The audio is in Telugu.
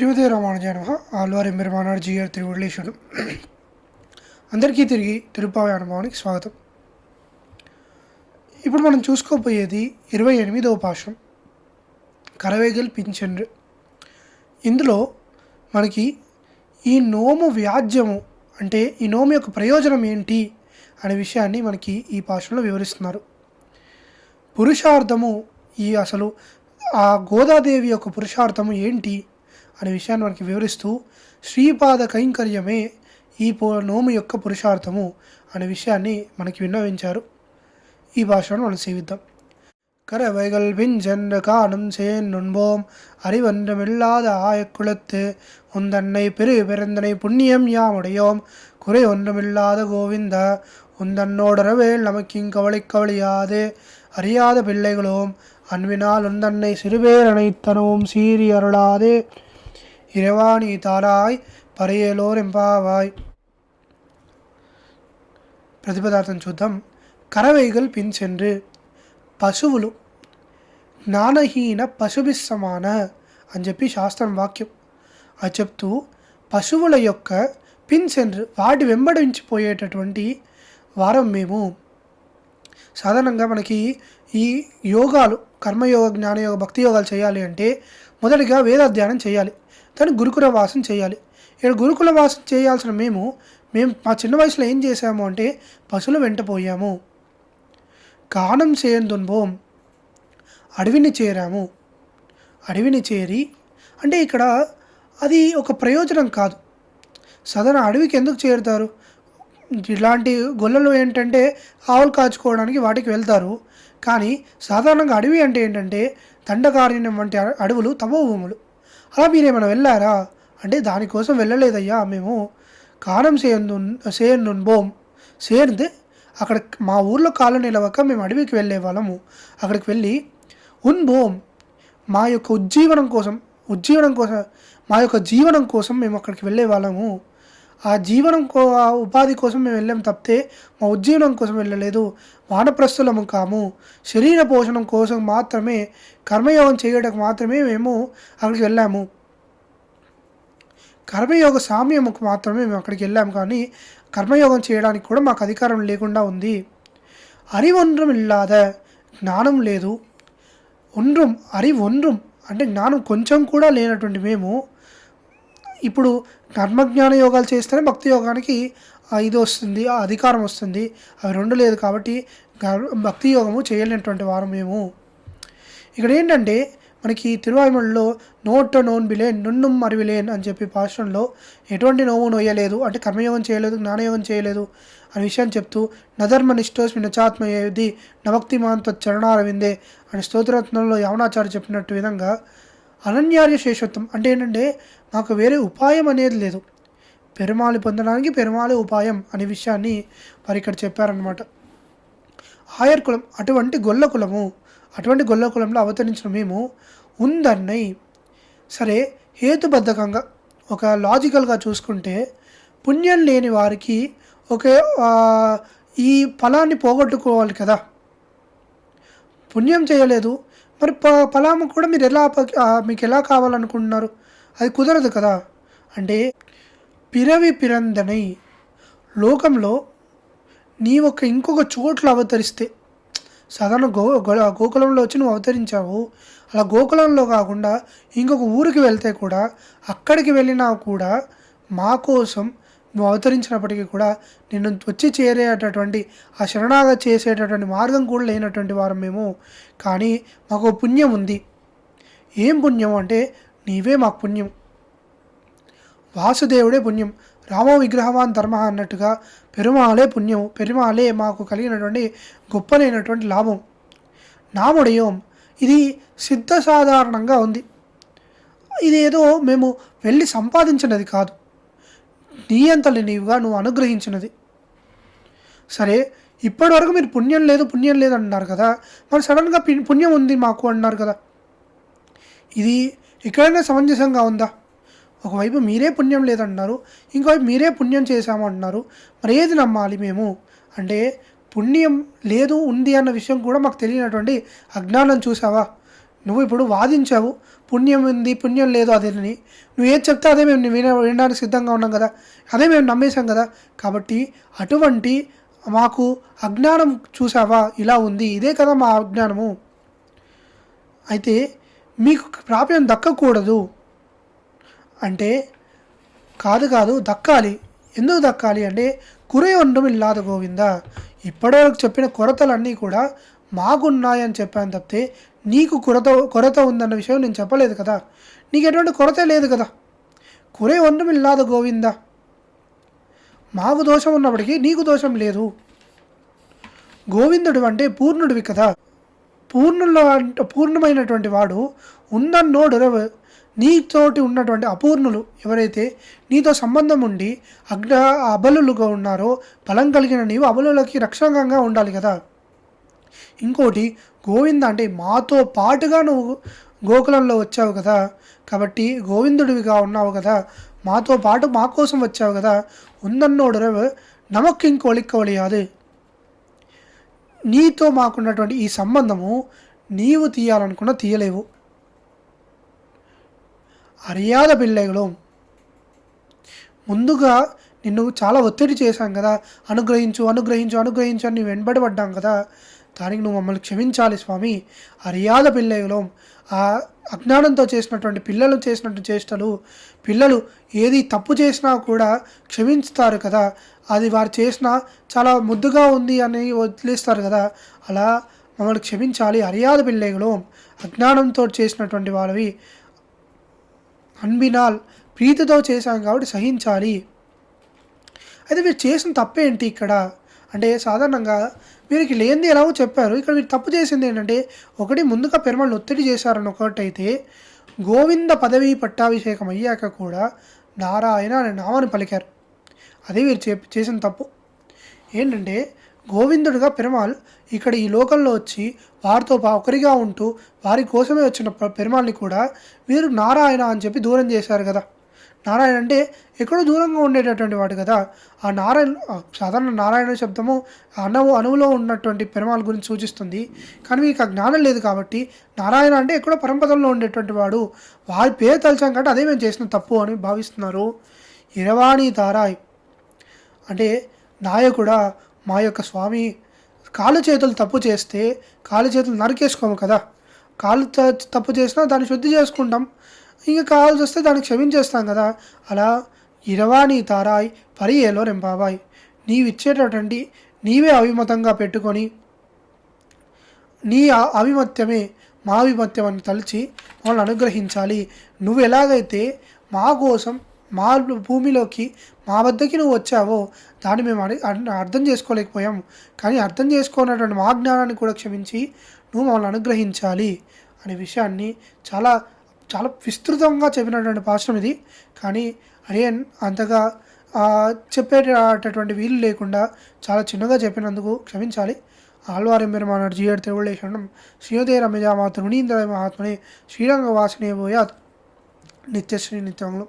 శ్రీమతి రామానుజాన ఆల్వారి పెరుమానాడు జిఆర్ తిరువళ్ళేశ్వరుడు అందరికీ తిరిగి తిరుపావి అనుభవానికి స్వాగతం. ఇప్పుడు మనం చూసుకోబోయేది ఇరవై ఎనిమిదవ పాశం కరవేగల్ పింఛండ్రు ఇందులో మనకి ఈ నోము వ్యాజ్యము అంటే ఈ నోము యొక్క ప్రయోజనం ఏంటి అనే విషయాన్ని మనకి ఈ పాశంలో వివరిస్తున్నారు. పురుషార్థము ఈ అసలు ఆ గోదాదేవి యొక్క పురుషార్థము ఏంటి అనే విషయాన్ని మనకి వివరిస్తూ శ్రీపాద కైంకర్యమే ఈ పో నోము యొక్క పురుషార్థము అనే విషయాన్ని మనకి విన్నవించారు ఈ భాషను మనం సేవిద్దాం கரவைகள் பிஞ்சென்று காணும் சேன் நுண்போம் அறிவொன்றமில்லாத ஆயக்குளத்து உந்தன்னை பெரு பெருந்தனை புண்ணியம் யாமுடையோம் குறை ஒன்றுமில்லாத கோவிந்த உந்தன்னோடரவேல் நமக்கிங் கவலை கவலையாது அறியாத பிள்ளைகளோம் அன்பினால் உந்தன்னை சிறுபேர் அனைத்தனவும் சீறி அருளாதே இறைவாணி தாராய் పరయేలోర్ ఎంపావాయ్ ప్రతిపదార్థం చూద్దాం కరవైగల్ పింఛెండ్రు పశువులు జ్ఞానహీన పశుభిస్సమాన అని చెప్పి శాస్త్రం వాక్యం అది చెప్తూ పశువుల యొక్క పింఛెండ్రు వాటి వెంబడించిపోయేటటువంటి వారం మేము సాధారణంగా మనకి ఈ యోగాలు కర్మయోగ జ్ఞానయోగ భక్తి యోగాలు చేయాలి అంటే మొదటిగా వేదాధ్యానం చేయాలి దాన్ని గురుకుల వాసం చేయాలి. ఇక్కడ గురుకుల వాసం చేయాల్సిన మేము మేము మా చిన్న వయసులో ఏం చేసాము అంటే పశువుల వెంట పోయాము. కానం చేయందున్బోం. అడవిని చేరాము. అడవిని చేరి అంటే ఇక్కడ అది ఒక ప్రయోజనం కాదు. సదన అడవికి ఎందుకు చేరుతారు? ఇలాంటి గొల్లలు ఏంటంటే ఆవులు కాచుకోవడానికి వాటికి వెళ్తారు. కానీ సాధారణంగా అడవి అంటే ఏంటంటే దండకారణ్యం వంటి అడవులు తమో భూములు అలా మీరేమైనా వెళ్ళారా? అంటే దానికోసం వెళ్ళలేదయ్యా మేము. కారం సేందు సేనుబోం సేరితే అక్కడ మా ఊర్లో కాళ్ళు నిలవక మేము అడవికి వెళ్ళే వాళ్ళము. అక్కడికి వెళ్ళి ఉన్బోం మా యొక్క ఉజ్జీవనం కోసం ఉజ్జీవనం కోసం మా యొక్క జీవనం కోసం మేము అక్కడికి వెళ్ళే వాళ్ళము. ఆ జీవనం కో ఆ ఉపాధి కోసం మేము వెళ్ళాం తప్పితే మా ఉజ్జీవనం కోసం వెళ్ళలేదు వానప్రస్తులము కాము శరీర పోషణం కోసం మాత్రమే కర్మయోగం చేయడానికి మాత్రమే మేము అక్కడికి వెళ్ళాము కర్మయోగ సామ్యముకు మాత్రమే మేము అక్కడికి వెళ్ళాము కానీ కర్మయోగం చేయడానికి కూడా మాకు అధికారం లేకుండా ఉంది அறிவொன்றும் இல்லாத జ్ఞానం లేదు ఒండ్రం అరి ఒండ్రం అంటే జ్ఞానం కొంచెం కూడా లేనటువంటి మేము ఇప్పుడు కర్మజ్ఞాన యోగాలు చేస్తేనే భక్తి యోగానికి ఇది వస్తుంది ఆ అధికారం వస్తుంది. అవి రెండు లేదు కాబట్టి భక్తి యోగము చేయలేనటువంటి వారు మేము. ఇక్కడ ఏంటంటే మనకి తిరువాయుమలలో నోట్ నోన్ బిలేన్ నున్నుం మరివిలేన్ అని చెప్పి భాషలో ఎటువంటి నోవు నొయ్యలేదు. అంటే కర్మయోగం చేయలేదు జ్ఞానయోగం చేయలేదు అనే విషయాన్ని చెప్తూ నధర్మ నిష్ఠోస్మి నచాత్మయేది ఏది నభక్తి మాంత చరణారవిందే అని స్తోత్రరత్నంలో యవనాచార్య చెప్పినట్టు విధంగా అనన్యార్య శేషత్వం. అంటే ఏంటంటే మాకు వేరే ఉపాయం అనేది లేదు. పెరుమాళి పొందడానికి పెరుమాళి ఉపాయం అనే విషయాన్ని వారు ఇక్కడ చెప్పారనమాట ఆయర్ కులం అటువంటి గొల్ల కులము అటువంటి గొల్ల కులంలో అవతరించిన మేము ఉందన్నై సరే హేతుబద్ధకంగా ఒక లాజికల్గా చూసుకుంటే పుణ్యం లేని వారికి ఒకే ఈ ఫలాన్ని పోగొట్టుకోవాలి కదా. పుణ్యం చేయలేదు మరి ప ఫలాము కూడా మీరు ఎలా మీకు ఎలా కావాలనుకుంటున్నారు? అది కుదరదు కదా? అంటే పిరవి పిరందనై లోకంలో నీ ఒక ఇంకొక చోట్ల అవతరిస్తే సాధారణ గో గో- గోకులంలో వచ్చి నువ్వు అవతరించావు అలా గోకులంలో కాకుండా ఇంకొక ఊరికి వెళ్తే కూడా అక్కడికి వెళ్ళినా కూడా మా కోసం నువ్వు అవతరించినప్పటికీ కూడా నిన్ను వచ్చి చేరేటటువంటి ఆ శరణాగ చేసేటటువంటి మార్గం కూడా లేనటువంటి వారం మేము. కానీ మాకు పుణ్యం ఉంది. ఏం పుణ్యం అంటే నీవే మాకు పుణ్యం. వాసుదేవుడే పుణ్యం. రామ విగ్రహవాన్ ధర్మ అన్నట్టుగా పెరుమాలే పుణ్యం. పెరుమాలే మాకు కలిగినటువంటి గొప్పలైనటువంటి లాభం. నాముడయం. ఇది సిద్ధ సాధారణంగా ఉంది. ఇది ఏదో మేము వెళ్ళి సంపాదించినది కాదు. నీ అంతలి నీవుగా నువ్వు అనుగ్రహించినది. సరే ఇప్పటివరకు మీరు పుణ్యం లేదు పుణ్యం లేదు అంటున్నారు కదా మరి సడన్గా పి- పుణ్యం ఉంది మాకు అన్నారు కదా. ఇది ఎక్కడైనా సమంజసంగా ఉందా? ఒకవైపు మీరే పుణ్యం లేదంటున్నారు ఇంకోవైపు మీరే పుణ్యం చేశాము అంటున్నారు మరి ఏది నమ్మాలి మేము? అంటే పుణ్యం లేదు ఉంది అన్న విషయం కూడా మాకు తెలియనటువంటి అజ్ఞానం చూసావా నువ్వు ఇప్పుడు వాదించావు. పుణ్యం ఉంది పుణ్యం లేదు అదేని నువ్వు ఏం చెప్తే అదే మేము విన వినడానికి సిద్ధంగా ఉన్నాం కదా. అదే మేము నమ్మేశాం కదా. కాబట్టి అటువంటి మాకు అజ్ఞానం చూసావా ఇలా ఉంది. ఇదే కదా మా అజ్ఞానము. అయితే మీకు ప్రాప్యం దక్కకూడదు. అంటే కాదు కాదు దక్కాలి. ఎందుకు దక్కాలి అంటే కురే ఉండడం ఇల్లాద గోవింద. ఇప్పటివరకు చెప్పిన కొరతలన్నీ కూడా మాకున్నాయని చెప్పాను తప్పితే నీకు కొరత కొరత ఉందన్న విషయం నేను చెప్పలేదు కదా. నీకు ఎటువంటి కొరత లేదు కదా. కురే ఉండడం గోవింద. మాకు దోషం ఉన్నప్పటికీ నీకు దోషం లేదు. గోవిందుడు అంటే పూర్ణుడివి కదా. పూర్ణుల్లో అంటే పూర్ణమైనటువంటి వాడు ఉన్నన్నోడు నీతోటి ఉన్నటువంటి అపూర్ణులు ఎవరైతే నీతో సంబంధం ఉండి అగ్న అబలులుగా ఉన్నారో బలం కలిగిన నీవు అబలులకి రక్షకంగా ఉండాలి కదా. ఇంకోటి గోవింద అంటే మాతో పాటుగా నువ్వు గోకులంలో వచ్చావు కదా కాబట్టి గోవిందుడివిగా ఉన్నావు కదా మాతో పాటు మా కోసం వచ్చావు కదా ఉందన్నోడు నమక్కు ఇంకొలిక్కవలియాదు నీతో మాకున్నటువంటి ఈ సంబంధము నీవు తీయాలనుకున్న తీయలేవు. అరియాద పిల్లలు ముందుగా నిన్ను చాలా ఒత్తిడి చేశాం కదా అనుగ్రహించు అనుగ్రహించు అనుగ్రహించు అని వెంబడి పడ్డాం కదా దానికి నువ్వు మమ్మల్ని క్షమించాలి స్వామి. అరియాద పిల్లలు. ఆ అజ్ఞానంతో చేసినటువంటి పిల్లలు చేసినటువంటి చేష్టలు పిల్లలు ఏది తప్పు చేసినా కూడా క్షమించుతారు కదా. అది వారు చేసిన చాలా ముద్దుగా ఉంది అని వదిలేస్తారు కదా. అలా మమ్మల్ని క్షమించాలి అరియాద పిల్లలు. అజ్ఞానంతో చేసినటువంటి వాళ్ళవి అన్బినాల్ ప్రీతితో చేశాం కాబట్టి సహించాలి. అయితే మీరు చేసిన తప్పేంటి ఇక్కడ? అంటే సాధారణంగా వీరికి లేనిది ఎలాగో చెప్పారు. ఇక్కడ మీరు తప్పు చేసింది ఏంటంటే ఒకటి ముందుగా పెరుమాళ్ళు ఒత్తిడి చేశారని ఒకటైతే గోవింద పదవి పట్టాభిషేకం అయ్యాక కూడా నారాయణ అనే నామాన్ని పలికారు. అదే వీరు చే చేసిన తప్పు. ఏంటంటే గోవిందుడుగా పెరుమాల్ ఇక్కడ ఈ లోకంలో వచ్చి వారితో పా- ఒకరిగా ఉంటూ వారి కోసమే వచ్చిన ప- కూడా వీరు నారాయణ అని చెప్పి దూరం చేశారు కదా. నారాయణ అంటే ఎక్కడో దూరంగా ఉండేటటువంటి వాడు కదా. ఆ నారాయణ సాధారణ నారాయణ శబ్దము అణువు అణువులో ఉన్నటువంటి పెరుమాళ్ గురించి సూచిస్తుంది. కానీ మీకు ఆ జ్ఞానం లేదు కాబట్టి నారాయణ అంటే ఎక్కడో పరంపదల్లో ఉండేటువంటి వాడు. వారి పేరు తలిచాం కాబట్టి అదే మేము చేసిన తప్పు అని భావిస్తున్నారు. ఇరవాణి తారాయ్ అంటే నాయకుడా మా యొక్క స్వామి కాలు చేతులు తప్పు చేస్తే కాలు చేతులు నరికేసుకోము కదా. కాలు త- తప్పు చేసినా దాన్ని శుద్ధి చేసుకుంటాం. ఇంకా కావాల్సి వస్తే దాన్ని క్షమించేస్తాం కదా. అలా ఇరవాణి తారాయ్ పరియేలో రెంపావాయ్ నీవు ఇచ్చేటటువంటి నీవే అభిమతంగా పెట్టుకొని నీ అవిమత్యమే అభిమత్యమే మా అభిమత్యం అని తలిచి మమ్మల్ని అనుగ్రహించాలి. నువ్వు ఎలాగైతే మా కోసం మా భూమిలోకి మా వద్దకి నువ్వు వచ్చావో దాన్ని మేము అర్థం చేసుకోలేకపోయాం. కానీ అర్థం చేసుకున్నటువంటి మా జ్ఞానాన్ని కూడా క్షమించి నువ్వు మమ్మల్ని అనుగ్రహించాలి అనే విషయాన్ని చాలా చాలా విస్తృతంగా చెప్పినటువంటి భాషణం ఇది. కానీ అడియన్ అంతగా చెప్పేటటువంటి వీలు లేకుండా చాలా చిన్నగా చెప్పినందుకు క్షమించాలి. ఆళ్వారం పెరుమానాడు జీయర్ తిరువళేశనం శ్రీయోదయ రమజా మాతృ మునీంద్ర మహాత్మనే శ్రీరంగ వాసనే పోయాత్ నిత్యశ్రీ నిత్యంలో